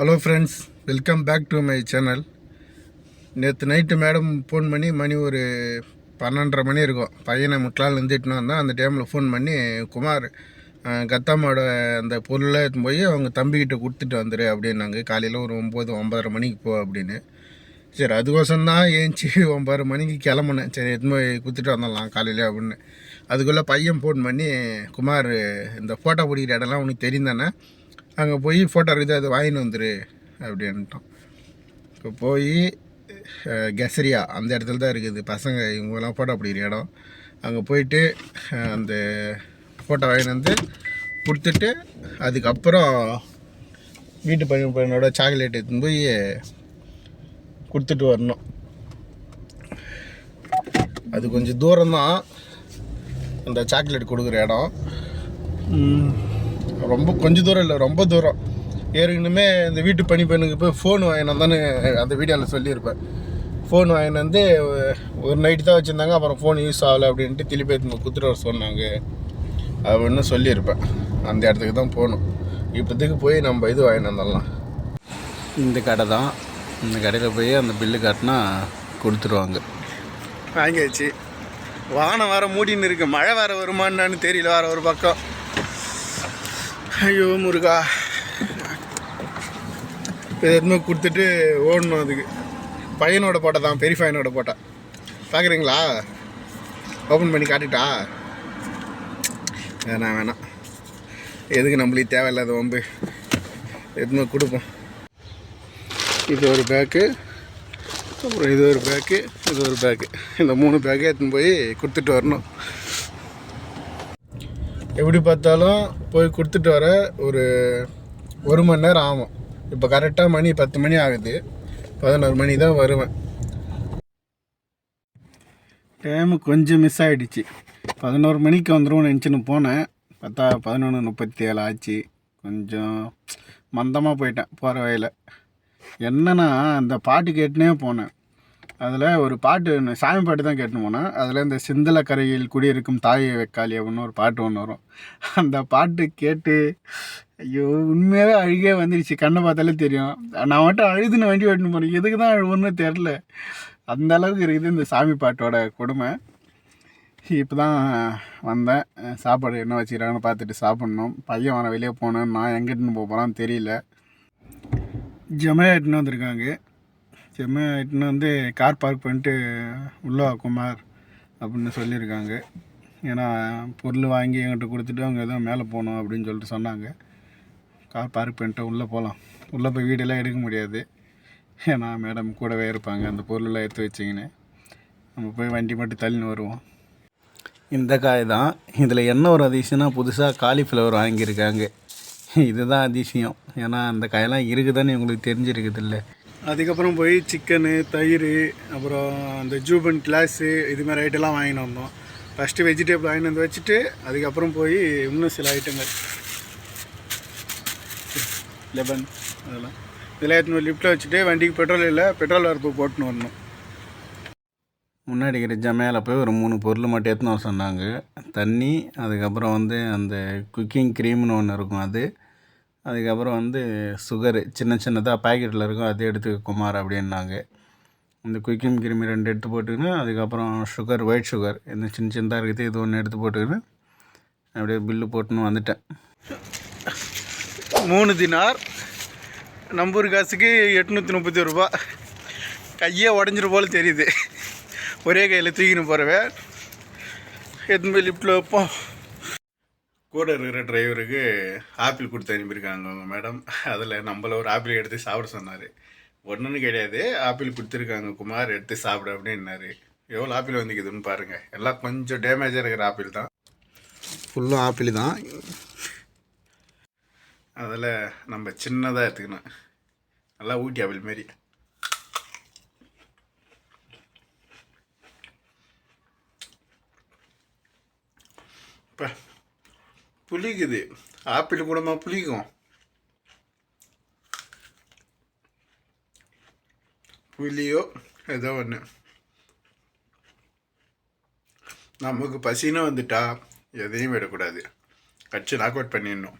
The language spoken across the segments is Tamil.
Hello friends welcome back to my channel நேற்று நைட்டு மேடம் ஃபோன் பண்ணி மணி ஒரு பன்னெண்டரை மணி இருக்கும். பையனை முட்டால் இருந்துட்டுனா அந்த டைமில் ஃபோன் பண்ணி குமார் அஹ், கத்தாமாவோட அந்த பொருளை எடுத்துன்னு போய் அவங்க தம்பிக்கிட்ட கொடுத்துட்டு வந்துரு அப்படின்னாங்க. காலையில் ஒரு ஒம்பது ஒம்பதரை மணிக்கு போ அப்படின்னு. சரி அதுக்கோசம் தான் ஏஞ்சி ஒம்பதரை மணிக்கு கிளம்புனேன். சரி எடுத்துன்னு போய் கொடுத்துட்டு வந்துடலாம் காலையில் அப்படின்னு. அதுக்குள்ளே பையன் ஃபோன் பண்ணி குமார் இந்த ஃபோட்டோ பிடிக்கிற இடம்லாம் உனக்கு தெரியும் தானே? அங்கே போய் ஃபோட்டோ இருக்குது அதை வாங்கின்னு வந்துரு அப்படின்ட்டோம் இப்போ போய் கெசரியா அந்த இடத்துல தான் இருக்குது. பசங்க இவங்கெல்லாம் ஃபோட்டோ பிடிக்கிற இடம். அங்கே போயிட்டு அந்த ஃபோட்டோ வாங்கின்னு வந்து கொடுத்துட்டு அதுக்கப்புறம் வீட்டு பையன் பையனோட சாக்லேட் எடுத்துன்னு போய் கொடுத்துட்டு வரணும். அது கொஞ்சம் தூரம்தான் அந்த சாக்லேட் கொடுக்குற இடம். ரொம்ப கொஞ்சம் தூரம் இல்லை ரொம்ப தூரம். ஏற்கனவே இந்த வீட்டு பணி பெண்ணுக்கு போய் ஃபோன் வாங்கினு தானே அந்த வீடியோவில் சொல்லியிருப்பேன். ஃபோன் வாங்கினு வந்து ஒரு நைட்டு தான் வச்சுருந்தாங்க அப்புறம் ஃபோன் யூஸ் ஆகலை அப்படின்ட்டு திருப்பி எடுத்து கொடுத்துட்டு வர சொன்னாங்க. அப்படின்னு சொல்லியிருப்பேன். அந்த இடத்துக்கு தான் போகணும். இப்போதைக்கு போய் நம்ம இது வாங்கிட்டு வந்துடலாம் இந்த கடை தான். இந்த கடையில் போய் அந்த பில்லு காட்டினா கொடுத்துருவாங்க. வாங்கியாச்சு. வானம் வேற மூடின்னு இருக்கு. மழை வேற வருமான்னு தெரியல வேற ஒரு பக்கம். ஐயோ முருகா. எதுவுமே கொடுத்துட்டு ஓடணும் அதுக்கு. பையனோட போட்டோ தான் பெரிய பையனோட போட்டை. பார்க்குறீங்களா? ஓப்பன் பண்ணி காட்டிட்டா? வேணாம் வேணாம். எதுக்கு நம்மளுக்கு தேவையில்லாத வம்பு? எதுவுமே கொடுப்போம். இது ஒரு பேக்கு அப்புறம் இது ஒரு பேக்கு இது ஒரு பேக்கு இந்த மூணு பேக்கை எடுத்துன்னு போய் கொடுத்துட்டு வரணும். எப்படி பார்த்தாலும் போய் கொடுத்துட்டு வர ஒரு ஒரு மணி நேரம் ஆகும். இப்போ கரெக்டாக மணி பத்து மணி ஆகுது. பதினோரு மணி தான் வருவேன். டைமு கொஞ்சம் மிஸ் ஆகிடுச்சு பதினோரு மணிக்கு வந்துடும்னு நினச்சின்னு போனேன். பார்த்தா பதினொன்று முப்பத்தி ஏழு ஆச்சு. கொஞ்சம் மந்தமாக போயிட்டேன் போகிற வழியில். என்னன்னா அந்த பாட்டு கேட்டுனே போனேன். அதில் ஒரு பாட்டு ஒன்று சாமி பாட்டு தான் கேட்டுன்னு போனேன். அதில் இந்த சிந்தல கரையில் குடியிருக்கும் தாயை வெக்காளி அப்படின்னு ஒரு பாட்டு ஒன்று வரும். அந்த பாட்டு கேட்டு ஐயோ உண்மையாகவே அழுகே வந்துடுச்சு கண்ணை பார்த்தாலே தெரியும். நான் மட்டும் அழுதுன்னு வண்டி ஓட்டின்னு போனேன். எதுக்கு தான் அழுவுன்னு தெரில அந்த அளவுக்கு இருக்குது இந்த சாமி பாட்டோட கொடுமை. இப்போ தான் வந்தேன். சாப்பாடு என்ன வச்சுக்கிறாங்கன்னு பார்த்துட்டு சாப்பிட்ணும். பையன் வர வெளியே போனேன். நான் எங்கிட்டுன்னு போக போகிறான்னு தெரியல. ஜமையாட்டுன்னு வந்திருக்காங்க ஜெமையா இட்டுன்னு வந்து கார் பார்க் பண்ணிட்டு உள்ளே குமார் அப்படின்னு சொல்லியிருக்காங்க. ஏன்னா பொருள் வாங்கி என்கிட்ட கொடுத்துட்டு அவங்க எதுவும் மேலே போகணும் அப்படின்னு சொல்லிட்டு சொன்னாங்க. கார் பார்க் பண்ணிட்டு உள்ளே போகலாம். உள்ளே போய் வீடெல்லாம் எடுக்க முடியாது. ஏன்னா மேடம் கூடவே இருப்பாங்க. அந்த பொருளெல்லாம் எடுத்து வச்சிங்கன்னு. நம்ம போய் வண்டி மட்டும் தள்ளின்னு வருவோம். இந்த காய் தான். இதில் என்ன ஒரு அதிசயம்னா புதுசாக காலிஃப்ளவர் வாங்கியிருக்காங்க. இதுதான் அதிசயம். ஏன்னா அந்த காயெல்லாம் இருக்குதுன்னு உங்களுக்கு தெரிஞ்சிருக்குது இல்லை. அதுக்கப்புறம் போய் சிக்கனு தயிர் அப்புறம் அந்த ஜூபன் கிளாஸு இதுமாதிரி ஐட்டம்லாம் வாங்கிட்டு வந்தோம். ஃபஸ்ட்டு வெஜிடபிள் வாங்கிட்டு வந்து வச்சுட்டு அதுக்கப்புறம் போய் இன்னும் சில ஐட்டங்கள் லெபன் அதெல்லாம். இதெல்லாம் எடுத்துன்னு லிஃப்ட்டில் வச்சுட்டு வண்டிக்கு பெட்ரோல் இல்லை பெட்ரோல் வரப்பு போட்டுன்னு வரணும் முன்னாடி இருக்கிற ஜமையால் போய் ஒரு மூணு பொருள் மட்டும் எடுத்துன்னு வர சொன்னாங்க. தண்ணி அதுக்கப்புறம் வந்து அந்த குக்கிங் க்ரீம்னு ஒன்று இருக்கும் அது. அதுக்கப்புறம் வந்து சுகரு சின்ன சின்னதாக பாக்கெட்டில் இருக்கும். அதை எடுத்து குமார் அப்படின்னாங்க. இந்த குக்கிங் கிருமி ரெண்டு எடுத்து போட்டுக்கின்னு அதுக்கப்புறம் சுகர் ஒயிட் சுகர் இந்த சின்ன சின்னதாக இருக்குது இது ஒன்று எடுத்து போட்டுக்கின்னு அப்படியே பில்லு போட்டுன்னு வந்துட்டேன். மூணு தினார். நம்பூர் காசுக்கு எட்நூற்றி முப்பத்தி ரூபா. கையே உடஞ்சிரு போல் தெரியுது. ஒரே கையில் தூக்கின்னு போகிறவன் எத்தனை போய் லிஃப்ட்டில் வைப்போம். கூட இருக்கிற டிரைவருக்கு ஆப்பிள் கொடுத்து அனுப்பியிருக்காங்க அவங்க மேடம் அதில் நம்மள ஒரு ஆப்பிள் எடுத்து சாப்பிட சொன்னார். ஒன்றுன்னு கிடையாது. ஆப்பிள் கொடுத்துருக்காங்க குமார் எடுத்து சாப்பிடு அப்படின்னாரு. எவ்வளோ ஆப்பிள் வந்துக்குதுன்னு பாருங்கள் எல்லாம் கொஞ்சம் டேமேஜாக இருக்கிற ஆப்பிள் தான். ஃபுல்லும் ஆப்பிள் தான். அதில் நம்ம சின்னதாக எடுத்துக்கணும். நல்லா ஊட்டி ஆப்பிள் மாரி. இப்போ புளிக்குது. ஆப்பிள் கூடமா புளிக்கும். புளியோ ஏதோ ஒன்று நமக்கு பசின்னு வந்துட்டா எதையும் விடக்கூடாது. கட்சி நாக் அவுட் பண்ணிடணும்.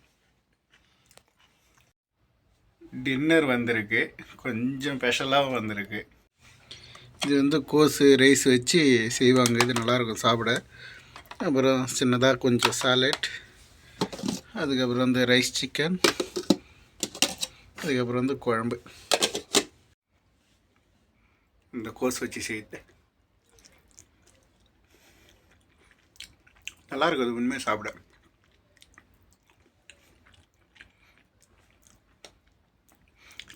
டின்னர் வந்திருக்கு. கொஞ்சம் ஸ்பெஷலாகவும் வந்திருக்கு. இது வந்து கோஸு ரைஸ் வச்சு செய்வாங்க. இது நல்லாயிருக்கும் சாப்பிட. அப்புறம் சின்னதாக கொஞ்சம் சாலட் அதுக்கப்புறம் வந்து ரைஸ் சிக்கன். அதுக்கப்புறம் வந்து குழம்பு. இந்த கோஸ் வச்சு செய்தேன் நல்லா இருக்கும் அது உண்மையாக சாப்பிட.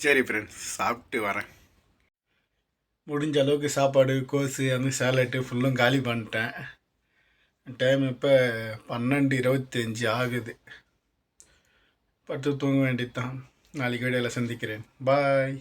சரி ஃப்ரெண்ட்ஸ் சாப்பிட்டு வரேன். முடிஞ்ச அளவுக்கு சாப்பாடு கோஸு அந்த சேலட்டு ஃபுல்லும் காலி பண்ணிட்டேன். டைம் இப்போ பன்னெண்டு இருபத்தஞ்சி ஆகுது. படுத்து தூங்க வேண்டியது தான் நாளைக்கு வீடியோவில் சந்திக்கிறேன். பாய்